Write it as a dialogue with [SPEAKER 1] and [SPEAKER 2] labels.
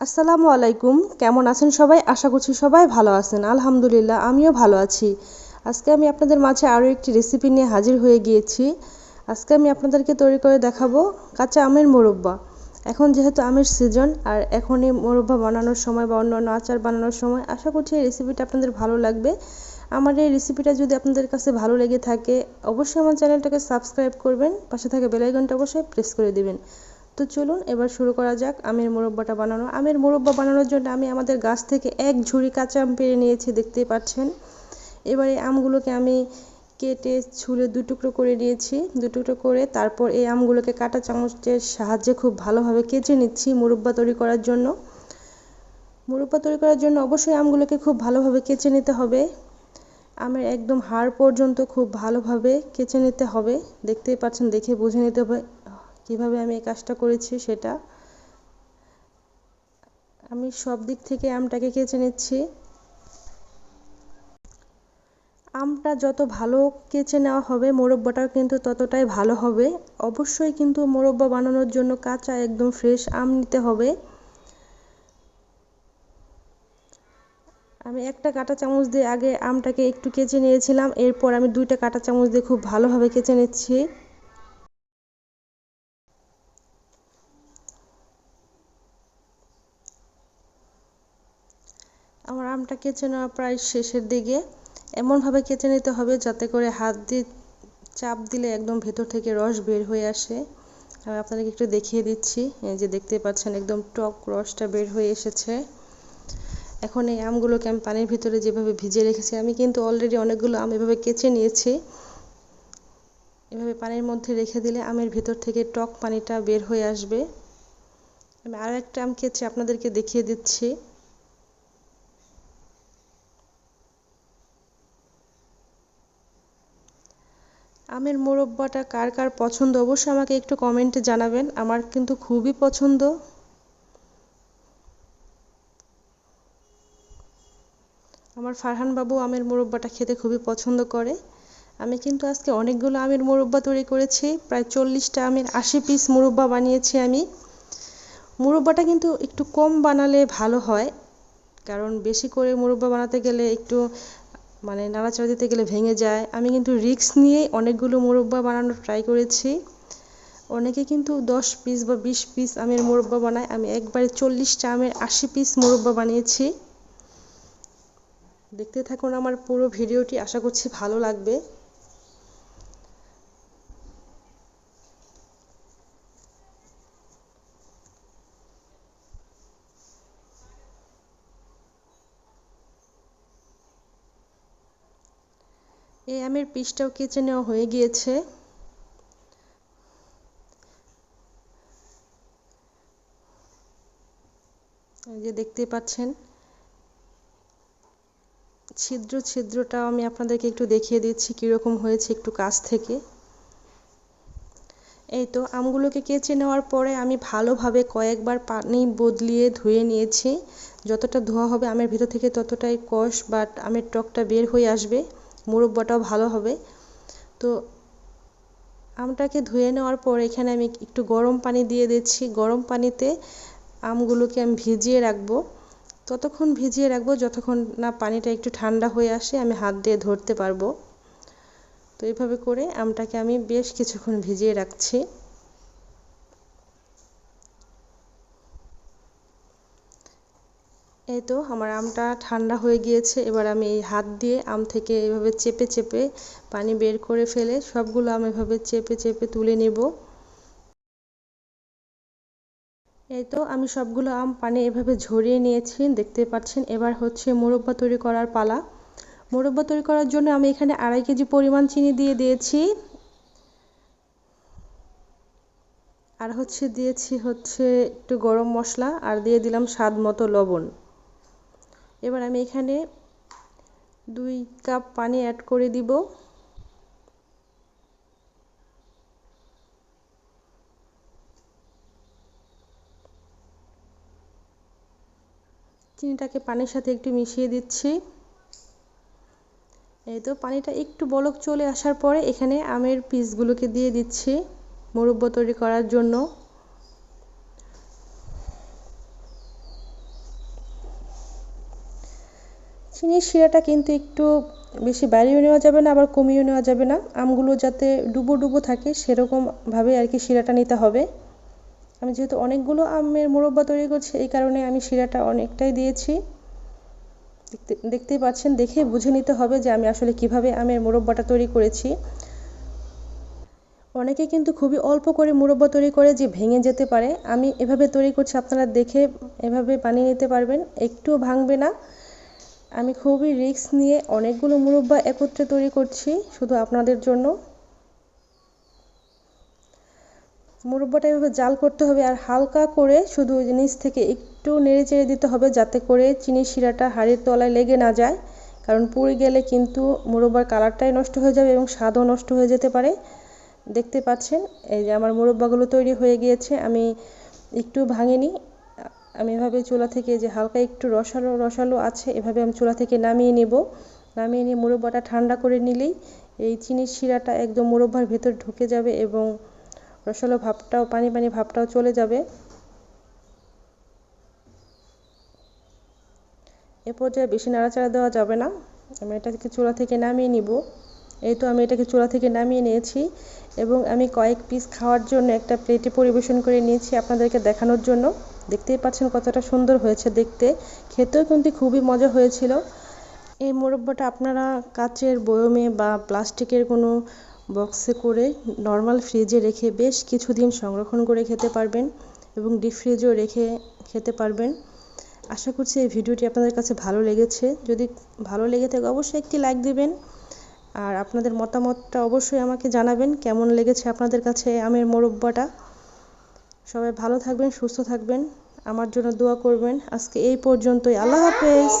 [SPEAKER 1] আসসালামু আলাইকুম। কেমন আছেন সবাই? আশা করছি সবাই ভালো আছেন। আলহামদুলিল্লাহ, আমিও ভালো আছি। আজকে আমি আপনাদের মাঝে আরও একটি রেসিপি নিয়ে হাজির হয়ে গিয়েছি। আজকে আমি আপনাদেরকে তৈরি করে দেখাবো কাঁচা আমের মোরব্বা। এখন যেহেতু আমের সিজন আর এখন এই মোরব্বা বানানোর সময় বা অন্যান্য আচার বানানোর সময়, আশা করছি এই রেসিপিটা আপনাদের ভালো লাগবে। আমার এই রেসিপিটা যদি আপনাদের কাছে ভালো লেগে থাকে, অবশ্যই আমার চ্যানেলটাকে সাবস্ক্রাইব করবেন। পাশে থাকা বেলাইকনটা অবশ্যই প্রেস করে দিবেন। তো চলুন এবার শুরু করা যাক আমের মোরব্বাটা বানানো। আমের মোরব্বা বানানোর জন্য আমি আমাদের গাছ থেকে এক ঝুড়ি কাঁচা আম পেরে নিয়েছি, দেখতেই পাচ্ছেন। এবারে আমগুলোকে আমি কেটে ছুলে দু টুকরো করে নিয়েছি। দু টুকরো করে তারপর এই আমগুলোকে কাঁটা চামচের সাহায্যে খুব ভালোভাবে কেচে নিচ্ছি মুরব্বা তৈরি করার জন্য। মুরব্বা তৈরি করার জন্য অবশ্যই আমগুলোকে খুব ভালোভাবে কেচে নিতে হবে। আমের একদম হাড় পর্যন্ত খুব ভালোভাবে কেচে নিতে হবে। দেখতেই পাচ্ছেন, দেখে বুঝে নিতে হবে। কীভাবে আমি এই কাজটা করেছি সেটা, আমি সব দিক থেকে আমটাকে কেচে নিচ্ছি। আমটা যত ভালো কেচে নেওয়া হবে, মোরব্বাটাও কিন্তু ততটাই ভালো হবে। অবশ্যই কিন্তু মোরব্বা বানানোর জন্য কাঁচা একদম ফ্রেশ আম নিতে হবে। আমি একটা কাঁটা চামচ দিয়ে আগে আমটাকে একটু কেচে নিয়েছিলাম, এরপর আমি দুইটা কাঁটা চামচ দিয়ে খুব ভালোভাবে কেচে নিচ্ছি। আমটা কেচে নেওয়া প্রায় শেষের দিকে। এমনভাবে কেচে নিতে হবে যাতে করে হাত দিয়ে চাপ দিলে একদম ভেতর থেকে রস বের হয়ে আসে। আমি আপনাদেরকে একটু দেখিয়ে দিচ্ছি। এই যে দেখতে পাচ্ছেন, একদম টক রসটা বের হয়ে এসেছে। এখন এই আমগুলোকে আমি পানির ভিতরে যেভাবে ভিজিয়ে রেখেছি, আমি কিন্তু অলরেডি অনেকগুলো আম এভাবে কেচে নিয়েছি। এভাবে পানির মধ্যে রেখে দিলে আমের ভিতর থেকে টক পানিটা বের হয়ে আসবে। আমি আরও একটা আম কেচে আপনাদেরকে দেখিয়ে দিচ্ছি। আমের মোরব্বাটা কার কার পছন্দ? অবশ্যই আমাকে একটু কমেন্টে জানাবেন। আমার কিন্তু খুবই পছন্দ। আমার ফারহান বাবু আমের মোরব্বাটা খেতে খুবই পছন্দ করে। আমি কিন্তু আজকে অনেকগুলো আমের মোরব্বা তৈরি করেছি। প্রায় চল্লিশটা আমের আশি পিস মোরব্বা বানিয়েছি আমি। মোরব্বাটা কিন্তু একটু কম বানালে ভালো হয়। কারণ বেশি করে মোরব্বা বানাতে গেলে একটু মানে নাড়াচাড়া দিতে গেলে ভেঙে যায়। আমি কিন্তু রিক্স নিয়েই অনেকগুলো মোরব্বা বানানোর ট্রাই করেছি। অনেকে কিন্তু দশ পিস বা বিশ পিস আমের মোরব্বা বানায়। আমি একবারে চল্লিশটা আমের আশি পিস মোরব্বা বানিয়েছি। দেখতে থাকুন আমার পুরো ভিডিওটি। আশা করছি ভালো লাগবে। এই আমের পিসটাও কেচে নেওয়া হয়ে গিয়েছে? যে দেখতে পাচ্ছেন, ছিদ্র ছিদ্রটাও আমি আপনাদেরকে একটু দেখিয়ে দিচ্ছি কীরকম হয়েছে একটু কাছ থেকে। এই তো আমগুলোকে কেচে নেওয়ার পরে আমি ভালোভাবে কয়েকবার পানি বদলিয়ে ধুয়ে নিয়েছি। যতটা ধোয়া হবে আমের ভিতর থেকে ততটাই কষ বাট আমের টকটা বের হয়ে আসবে। মুরব্বাটাও ভালো হবে। তো আমটাকে ধুয়ে নেওয়ার পর এখানে আমি একটু গরম পানি দিয়ে দিচ্ছি। গরম পানিতে আমগুলোকে আমি ভিজিয়ে রাখব। ততক্ষণ ভিজিয়ে রাখব যতক্ষণ না পানিটা একটু ঠান্ডা হয়ে আসে, আমি হাত দিয়ে ধরতে পারব। তো এইভাবে করে আমটাকে আমি বেশ কিছুক্ষণ ভিজিয়ে রাখছি। এই তো আমার আমটা ঠান্ডা হয়ে গিয়েছে, এবার আমি এই হাত দিয়ে আম থেকে এভাবে চেপে চেপে পানি বের করে ফেলে সবগুলো আম এভাবে চেপে চেপে তুলে নেব। এই তো আমি সবগুলো আম পানি এভাবে ঝরিয়ে নিয়েছি, দেখতে পাচ্ছেন? এবার হচ্ছে মোরব্বা তৈরি করার পালা। মোরব্বা তৈরি করার জন্য আমি এখানে আড়াই কেজি পরিমাণ চিনি দিয়ে দিয়েছি। আর হচ্ছে দিয়েছি হচ্ছে একটু গরম মশলা, আর দিয়ে দিলাম স্বাদ মতো লবণ। এবার আমি এখানে দুই কাপ পানি অ্যাড করে দিব। চিনিটাকে পানির সাথে একটু মিশিয়ে দিচ্ছি। এই তো পানিটা একটু বলক চলে আসার পরে এখানে আমের পিসগুলোকে দিয়ে দিচ্ছি মুরব্বা তৈরি করার জন্য। চিনির শিরাটা কিন্তু একটু বেশি বাড়িয়েও নেওয়া যাবে না, আবার কমিয়েও নেওয়া যাবে না। আমগুলো যাতে ডুবো ডুবো থাকে সেরকমভাবে আর কি শিরাটা নিতে হবে। আমি যেহেতু অনেকগুলো আমের মোরব্বা তৈরি করছি, এই কারণে আমি শিরাটা অনেকটাই দিয়েছি। দেখতে, দেখতেই পাচ্ছেন, দেখে বুঝে নিতে হবে যে আমি আসলে কীভাবে আমের মোরব্বাটা তৈরি করেছি। অনেকে কিন্তু খুবই অল্প করে মুরব্বা তৈরি করে যে ভেঙে যেতে পারে। আমি এভাবে তৈরি করছি, আপনারা দেখে এভাবে বানিয়ে নিতে পারবেন। একটু ভাঙবে না। আমি খুবই রিস্ক নিয়ে অনেকগুলো মুরব্বা একত্রে তৈরি করছি শুধু আপনাদের জন্য। মুরব্বাটা এভাবে জাল করতে হবে আর হালকা করে শুধু ওই নিচ থেকে একটু নেড়ে চেড়ে দিতে হবে যাতে করে চিনির শিরাটা হাড়ির তলায় লেগে না যায়। কারণ পুড়ে গেলে কিন্তু মুরব্বার কালারটাই নষ্ট হয়ে যাবে এবং স্বাদও নষ্ট হয়ে যেতে পারে। দেখতে পাচ্ছেন, এই যে আমার মুরব্বাগুলো তৈরি হয়ে গিয়েছে, আমি একটু ভাঙিনি আমি এভাবে চুলা থেকে যে হালকা একটু রসালো রসালো আছে, এভাবে আমি চুলা থেকে নামিয়ে নেব। নামিয়ে নিয়ে মুরব্বাটা ঠান্ডা করে নিলেই এই চিনির শিরাটা একদম মুরব্বার ভেতর ঢুকে যাবে এবং রসালো ভাবটাও, পানি পানি ভাবটাও চলে যাবে। এ পর্যায়ে বেশি নাড়াচাড়া দেওয়া যাবে না। আমি এটাকে চুলা থেকে নামিয়ে নিব। এই তো আমি এটাকে চুলা থেকে নামিয়ে নিয়েছি এবং আমি কয়েক পিস খাওয়ার জন্য একটা প্লেটে পরিবেশন করে নিয়েছি আপনাদেরকে দেখানোর জন্য। দেখতেই পাচ্ছেন কতটা সুন্দর হয়েছে দেখতে। খেতেও কিন্তু খুবই মজা হয়েছিল। এই মোরব্বাটা আপনারা কাচের বয়মে বা প্লাস্টিকের কোনো বক্সে করে নর্মাল ফ্রিজে রেখে বেশ কিছুদিন সংরক্ষণ করে খেতে পারবেন এবং ডিপ ফ্রিজেও রেখে খেতে পারবেন। আশা করছি এই ভিডিওটি আপনাদের কাছে ভালো লেগেছে। যদি ভালো লেগে থাকে অবশ্যই একটি লাইক দিবেন। আর আপনাদের মতামতটা অবশ্যই আমাকে জানাবেন, কেমন লেগেছে আপনাদের কাছে আমের মোরব্বাটা? সবাই ভালো থাকবেন সুস্থ থাকবেন। আমার জন্য দোয়া করবেন। আজকে এই পর্যন্তই। আল্লাহ হাফেজ।